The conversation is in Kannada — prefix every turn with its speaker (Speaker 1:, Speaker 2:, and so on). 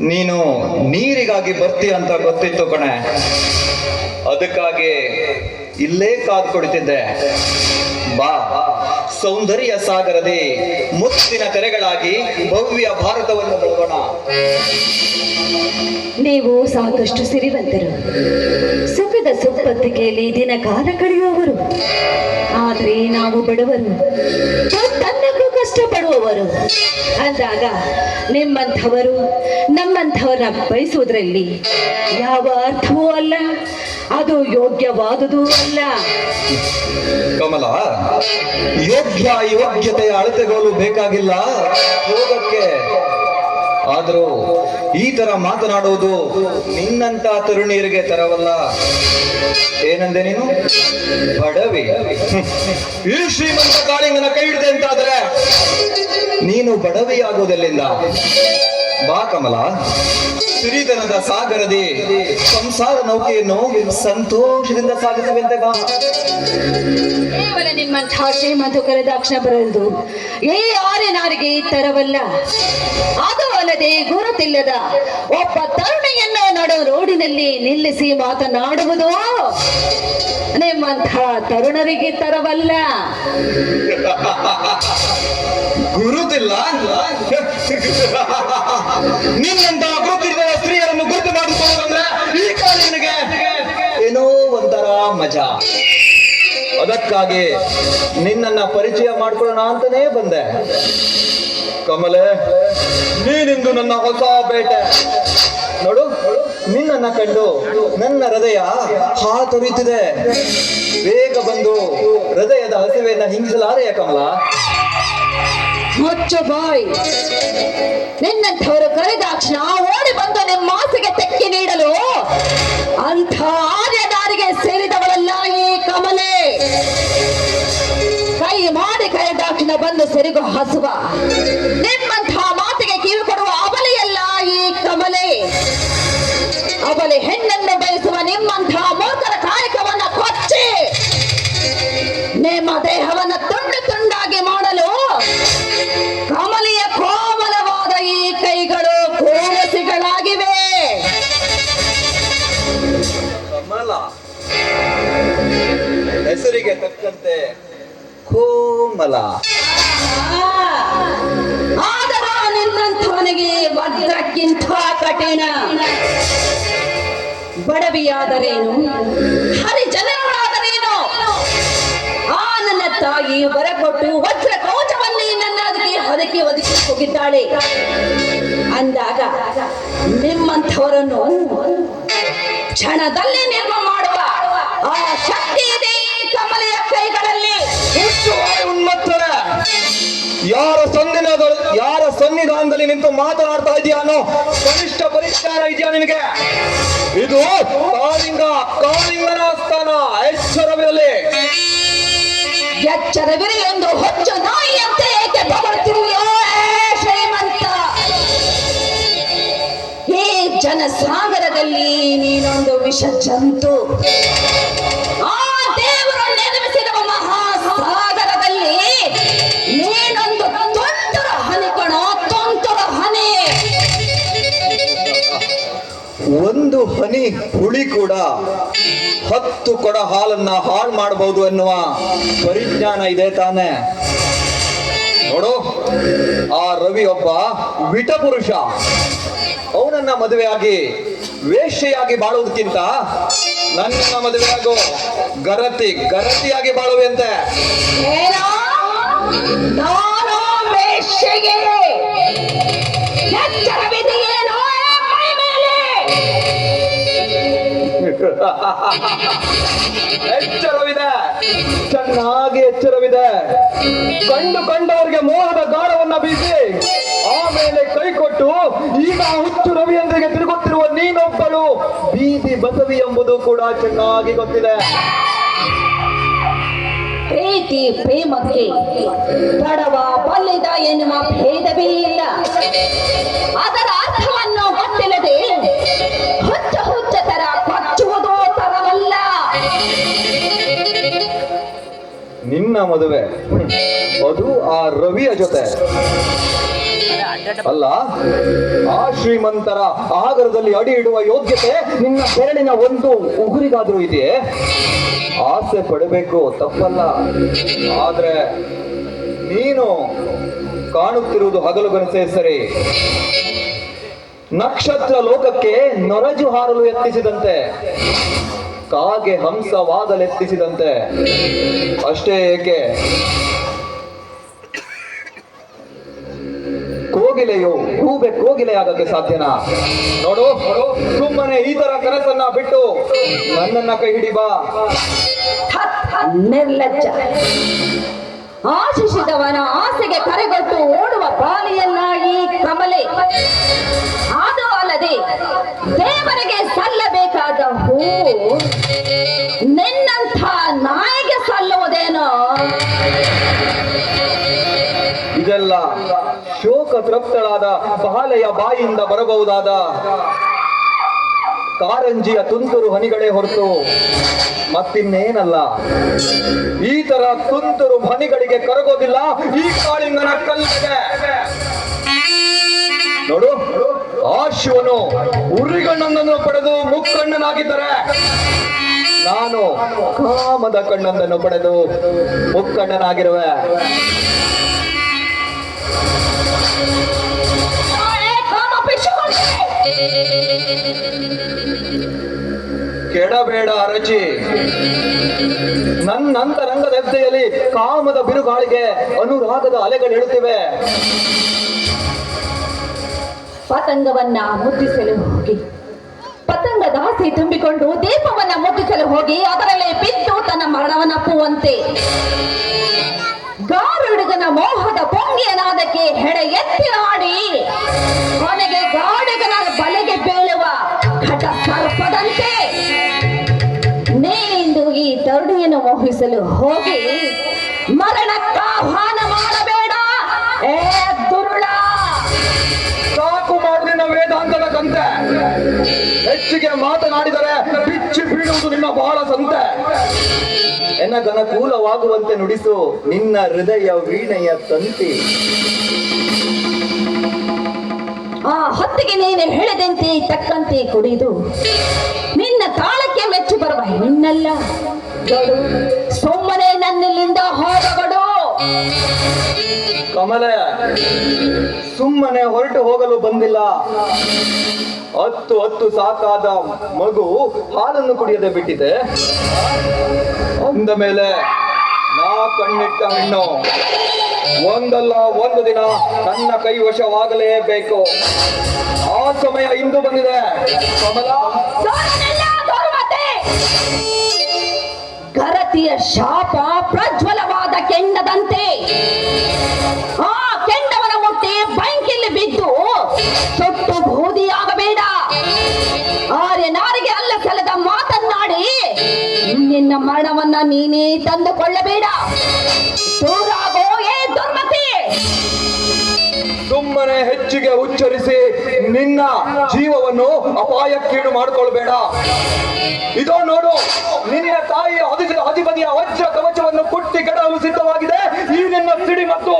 Speaker 1: ನೀನು ನೀರಿಗಾಗಿ ಬರ್ತೀಯ ಅಂತ ಗೊತ್ತಿತ್ತು ಕಣೆ. ಅದಕ್ಕಾಗಿ ಇಲ್ಲೇ ಕಾದು ಕುಳಿತಿದ್ದೆ. ಬಾ. ಸೌಂದರ್ಯ ಸಾಗರದಿ ಮುತ್ತಿನ ಕರೆಗಳಾಗಿ ಭವ್ಯ ಭಾರತವನ್ನು ಬೆಳಗೋಣ
Speaker 2: ನೀವು ಸಾಕಷ್ಟು ಸಿರಿವಂತರು. ಸುಖದ ಸುಪ್ಪತ್ತಿಗೆಯಲ್ಲಿ ದಿನ ಕಾಲ ಕಳೆಯುವವರು. ಆದ್ರೆ ನಾವು ಬಡವರು. ಕಷ್ಟಪಡುವವರು. ಅಂದಾಗ ನಿಮ್ಮಂಥವರು, ನಮ್ಮಂಥವರನ್ನ ಬಯಸುವುದರಲ್ಲಿ ಯಾವ ಅರ್ಥವೂ ಅಲ್ಲ, ಅದು ಯೋಗ್ಯವಾದುದೂ ಅಲ್ಲ.
Speaker 1: ಕಮಲ, ಯೋಗ್ಯ ಯೋಗ್ಯತೆಯ ಅಳತೆಗಳು ಬೇಕಾಗಿಲ್ಲ. ಹೋಗಕ್ಕೆ ಆದರೂ ಈ ತರ ಮಾತನಾಡುವುದು ನಿನ್ನಂತ ತರುಣಿಯರಿಗೆ ತರವಲ್ಲ. ಏನಂದೆ ನೀನು? ಬಡವಿ. ಈ ಶ್ರೀಮಂತ ಕಾಳಿಂಗನ ಕೈ ಹಿಡಿದೆ ಅಂತಾದ್ರೆ ನೀನು ಬಡವಿ ಆಗೋದೆಲ್ಲಿಂದ ಬಾ ಕಮಲ. ಸಿರಿತನದ ಸಾಗರದಿ ಸಂಸಾರ ನೌಕೆಯನ್ನು ಸಂತೋಷದಿಂದ ಸಾಗಿಸುವಂತೆ ಬಾ.
Speaker 2: ಕೇವಲ ನಿಮ್ಮಂತಹ ಶ್ರೀಮಂತ ಕರೆದಾಕ್ಷಣ ಬರಲು ಏ ಆರೆನಾರಿಗೆ ತರವಲ್ಲ. ಅದು ಅಲ್ಲದೆ ಗುರುತಿಲ್ಲದ ಒಬ್ಬ ತರುಣಿಯನ್ನು ನಡು ರೋಡಿನಲ್ಲಿ ನಿಲ್ಲಿಸಿ ಮಾತನಾಡುವುದು? ನಿಮ್ಮಂತಹ ತರುಣರಿಗೆ ತರವಲ್ಲ.
Speaker 1: ಗುರುತಿಲ್ಲ? ನಿನ್ನಂತ ಗುರುತಿರುವ ಸ್ತ್ರೀಯರನ್ನು ಗುರುತು ಮಾಡಿಕೊಳ್ಳುವುದಂದ್ರೆ ಈ ಕಾಲಿನಿಗೆ ಏನೋ ಒಂಥರ ಮಜಾ. ಅದಕ್ಕಾಗಿ ನಿನ್ನನ್ನ ಪರಿಚಯ ಮಾಡ್ಕೊಳ್ಳೋಣ ಅಂತಾನೇ ಬಂದೆ. ಕಮಲೆ, ನೀನಿಂದು ನನ್ನ ಹೊಸ ಬೇಟೆ. ನೋಡು, ನಿನ್ನನ್ನ ಕಂಡು ನನ್ನ ಹೃದಯ ಹಾತೊರಿಯುತ್ತಿದೆ. ಬೇಗ ಬಂದು ಹೃದಯದ ಹಸಿವೆಯನ್ನ ಹಿಂಗಿಸಲಾರೆಯ ಕಮಲ.
Speaker 2: ಮುಚ್ಚು ಬಾಯ್. ನಿನ್ನಂಥವರು ಕರೆದಾಕ್ಷಣ ಓಡಿ ಬಂದು ನಿಮ್ಮ ಮಾಸಿಗೆ ತೆಕ್ಕಿ ನೀಡಲು ಅಂಥ ಆರ್ಯದಾರಿಗೆ ಸೇರಿದವಳಲ್ಲ ಈ ಕಮಲೆ. ಕೈ ಮಾಡಿ ಕರೆದಾಕ್ಷಣ ಬಂದು ಸೆರಿಗೋ ಹಸುವ. ನಿಮ್ಮಂಥ ಮಾತಿಗೆ ಕಿವಿ ಕೊಡುವ ಅಬಲೆಯಲ್ಲ ಈ ಕಮಲೆ. ಅಬಲೆ ಹೆಣ್ಣನ್ನು ಬಯಸುವ ನಿಮ್ಮಂಥ
Speaker 1: ಕೋಮಲ
Speaker 2: ಆದರೂ ನಿನ್ನಂಥವನಿಗೆ ವಜ್ರಕ್ಕಿಂತ ಕಠಿಣ. ಬಡವಿಯಾದರೇನು? ಹರಿಜನರಾದರೇನು? ಆ ನನ್ನ ತಾಯಿ ಹೊರಕೊಟ್ಟು ವಜ್ರ ಕವಚವನ್ನೇ ನನ್ನ ಅದಕ್ಕೆ ಹೊದಕಿ ಒದಕಿ ಹೋಗಿದ್ದಾಳೆ. ಅಂದಾಗ ನಿಮ್ಮಂಥವರನ್ನು ಕ್ಷಣದಲ್ಲಿ ನಿರ್ಮ ಮಾಡುವ ಆ ಶಕ್ತಿ ಇದೆ ಕಮಲೆಯ ಕೈಗಳಲ್ಲಿ.
Speaker 1: ಹುಚ್ಚು ಯಾರ ಸನ್ನಿಧ ಯಾರ ಸನ್ನಿಧಾನದಲ್ಲಿ ನಿಂತು ಮಾತನಾಡ್ತಾ ಅನ್ನೋ ಕನಿಷ್ಠ ಪರಿಷ್ಕಾರ ಇದೆಯಾ ನಿನಗೆ? ಇದು ಕಾಳಿಂಗ ಕಾಳಿಂಗನ ಸ್ಥಾನ ಎಚ್ಚರವಿರಲಿ.
Speaker 2: ಎಚ್ಚರವಿರಲಿ ಒಂದು ಹೊಚ್ಚ ನಾಯಿಯಂತೆ ಏಕೆ ಶ್ರೀಮಂತ! ಈ ಜನಸಾಗರದಲ್ಲಿ ನೀನೊಂದು ವಿಷ ಜಂತು
Speaker 1: ಒಂದು ಹುಳಿ ಕೂಡ. ಹತ್ತು ಕೊಡ ಹಾಲನ್ನ ಹಾಳು ಮಾಡಬಹುದು ಎನ್ನುವ ಪರಿಜ್ಞಾನ ಇದೆ ತಾನೆ. ನೋಡು, ಆ ರವಿ ಒಬ್ಬ ವಿಟ ಪುರುಷ. ಅವನನ್ನ ಮದುವೆಯಾಗಿ, ವೇಶ್ಯೆಯಾಗಿ ಬಾಳುವುದಕ್ಕಿಂತ ನನ್ನ ಮದುವೆಯಾಗೋ ಗರತಿ, ಗರತಿಯಾಗಿ ಬಾಳುವೆಂತೆ
Speaker 2: ವೇಶ್ಯೆಗೆ.
Speaker 1: ಎಚ್ಚರವಿದೆ. ಚೆನ್ನಾಗಿ ಎಚ್ಚರವಿದೆ. ಕಂಡು ಕಂಡವರಿಗೆ ಮೋಹದ ಗಾಢವನ್ನ ಬೀಸಿ, ಆಮೇಲೆ ಕೈ ಕೊಟ್ಟು ಈಗ ಹುಚ್ಚು ರವಿಯೊಂದಿಗೆ ತಿರುಗುತ್ತಿರುವ ನೀನೊಬ್ಬಳು, ಬೀದಿ ಬಸವಿ ಎಂಬುದು ಕೂಡ ಚೆನ್ನಾಗಿ ಗೊತ್ತಿದೆ.
Speaker 2: ಪ್ರೀತಿ ಪ್ರೇಮಕ್ಕೆ ಬಡವ ಬಲ್ಲಿದ ಎನ್ನುವ ಭೇದವೇ ಇಲ್ಲ. ಅದರ ಅರ್ಥವನ್ನು ಗೊತ್ತಿಲ್ಲದೆ
Speaker 1: ಮದುವೆ. ಅದು ಆ ರವಿಯ ಜೊತೆ. ಅಲ್ಲ, ಆ ಶ್ರೀಮಂತರ ಆಗರದಲ್ಲಿ ಅಡಿ ಇಡುವ ಯೋಗ್ಯತೆ ನಿನ್ನ ಬೆರಳಿನ ಒಂದು ಉಗುರಿಗಾದ್ರೂ ಇದೆಯೇ? ಆಸೆ ಪಡಬೇಕು, ತಪ್ಪಲ್ಲ. ಆದ್ರೆ ನೀನು ಕಾಣುತ್ತಿರುವುದು ಹಗಲು ಕನಸೇ ಸರಿ. ನಕ್ಷತ್ರ ಲೋಕಕ್ಕೆ ನೊರಜು ಹಾರಲು ಯತ್ನಿಸಿದಂತೆ. ಕಾಗೆ ಹಂಸವಾದಲೆತ್ತಿಸಿದಂತೆ ಅಷ್ಟೇ ಏಕೆ? ಕೋಗಿಲೆಯು ಹೂಬೆ ಕೋಗಿಲೆಯಾಗಕ್ಕೆ ಸಾಧ್ಯನಾ? ನೋಡು, ಸುಮ್ಮನೆ ಈ ತರ ಕನಸನ್ನ ಬಿಟ್ಟು ನನ್ನನ್ನ ಕೈ ಹಿಡಿ ಬಾ.
Speaker 2: ಹತ್ ನಿರ್ಲಜ್ಜ. ಆಶಿಸಿದವನ ಆಸೆಗೆ ಕರೆಗೊಟ್ಟು ಓಡುವ ಪಾಲಿಯನ್ನಾಗಿ ಕಮಲೆ.
Speaker 1: ಶೋಕ ತೃಪ್ತಳಾದ ಬಹಾಲೆಯ ಬಾಯಿಯಿಂದ ಬರಬಹುದಾದ ಕಾರಂಜಿಯ ತುಂತುರು ಹನಿಗಳೇ ಹೊರತು ಮತ್ತಿನ್ನೇನಲ್ಲ ಈ ತರ ತುಂತುರು ಹನಿಗಳಿಗೆ ಕರಗೋದಿಲ್ಲ, ಈ ಕಾಳಿಂಗನ ಕಲ್ಲಿಗೆ ನೋಡು, ಆ ಶಿವನು ಉರಿಗಣ್ಣನನ್ನು ಪಡೆದು ಮುಕ್ಕಣ್ಣನಾಗಿದ್ದರೆ ನಾನು ಕಾಮದ ಕಣ್ಣೊಂದನ್ನು ಪಡೆದು ಮುಕ್ಕಣ್ಣನಾಗಿರುವೆ. ಕೆಡಬೇಡ ಅರಚಿ. ನನ್ನ ಅಂತರಂಗದ ಹೆಜ್ಜೆಯಲ್ಲಿ ಕಾಮದ ಬಿರುಗಾಳಿಗೆ ಅನುರಾಗದ ಅಲೆಗಳು ಹೇಳುತ್ತಿವೆ.
Speaker 2: ಪತಂಗವನ್ನ ಮುದ್ದಿಸಲು ಹೋಗಿ. ಪತಂಗ ದಾಸಿ ತುಂಬಿಕೊಂಡು ದೀಪವನ್ನ ಮುದ್ದಿಸಲು ಹೋಗಿ ಅದರಲ್ಲೇ ಬಿದ್ದು ತನ್ನ ಮರಣವನ್ನಪ್ಪುವಂತೆ ಮೋಹದ ಪೊಂಗಿಯನಾದಕ್ಕೆ ಹೆಡೆ ಎತ್ತಿ ಆಡಿ ಕೊನೆಗೆ ಗಾಡುಗನ ಬಲೆಗೆ ಬೀಳುವ ಘಟ ಸರ್ಪದಂತೆ. ನೀನಿಂದು ಈ ತರುಣಿಯನ್ನು ಮೋಹಿಸಲು ಹೋಗಿ ಮರಣಕ್ಕಾಹ್ವಾನ ಮಾಡಬೇಡ. ಏ ದುರುಳ!
Speaker 1: ಸಾಕು ಮಾಡು ನಿನ್ನ ವೇದಾಂತದ ಕಂತೆ. ಹೆಚ್ಚಿಗೆ ಮಾತನಾಡಿದರೆ ನಿನ್ನ ಬಹಳ ಸಂತೆ. ಎನಗನುಕೂಲವಾಗುವಂತೆ ನುಡಿಸು ನಿನ್ನ ಹೃದಯ ವೀಣೆಯ ತಂತಿ.
Speaker 2: ಆ ಹೊತ್ತಿಗೆ ನೀನು ಹೇಳಿದಂತೆ ತಕ್ಕಂತೆ ಕುಡಿದು ನಿನ್ನ ತಾಳಕ್ಕೆ ಮೆಚ್ಚು ಬರುವ ನಿನ್ನಲ್ಲ. ಸೊಮ್ಮನೆ ನನ್ನಲ್ಲಿಂದ ಹೋಗಬಡು
Speaker 1: ಕಮಲೆ, ಸುಮ್ಮನೆ ಹೊರಟು ಹೋಗಲು ಬಂದಿಲ್ಲ. ಹತ್ತು ಹತ್ತು ಸಾಕಾದ ಮಗು ಹಾಲನ್ನು ಕುಡಿಯದೆ ಬಿಟ್ಟಿದೆ. ಅಂದ ಮೇಲೆ ನಾ ಕಣ್ಣಿಟ್ಟ ಹೆಣ್ಣು, ಒಂದಲ್ಲ ಒಂದು ದಿನ ನನ್ನ ಕೈ ವಶವಾಗಲೇಬೇಕು. ಆ ಸಮಯ ಇಂದು ಬಂದಿದೆ. ಕಮಲ?
Speaker 2: ಶಾಪ ಪ್ರಜ್ವಲವಾದ ಕೆಂಡದಂತೆ ನಿನ್ನ ಮರಣವನ್ನ ನೀನೇ ತಂದುಕೊಳ್ಳಬೇಡ. ದೂರಾಗೋ ಏ
Speaker 1: ಸುಮ್ಮನೆ ಹೆಚ್ಚಿಗೆ ಉಚ್ಚರಿಸಿ ನಿನ್ನ ಜೀವವನ್ನು ಅಪಾಯಕ್ಕೀಡು ಮಾಡಿಕೊಳ್ಬೇಡ. ಇದೋ ನೋಡು, ನಿನ್ನ ತಾಯಿಯ ಅಧಿಪತಿಯ ವಜ್ರ ಕವಚವನ್ನು ಕುಟ್ಟಿ ಕೆಡಲು ಸಿದ್ಧವಾಗಿದೆ. ಈ ನಿನ್ನ ಸಿಡಿ ಮತ್ತು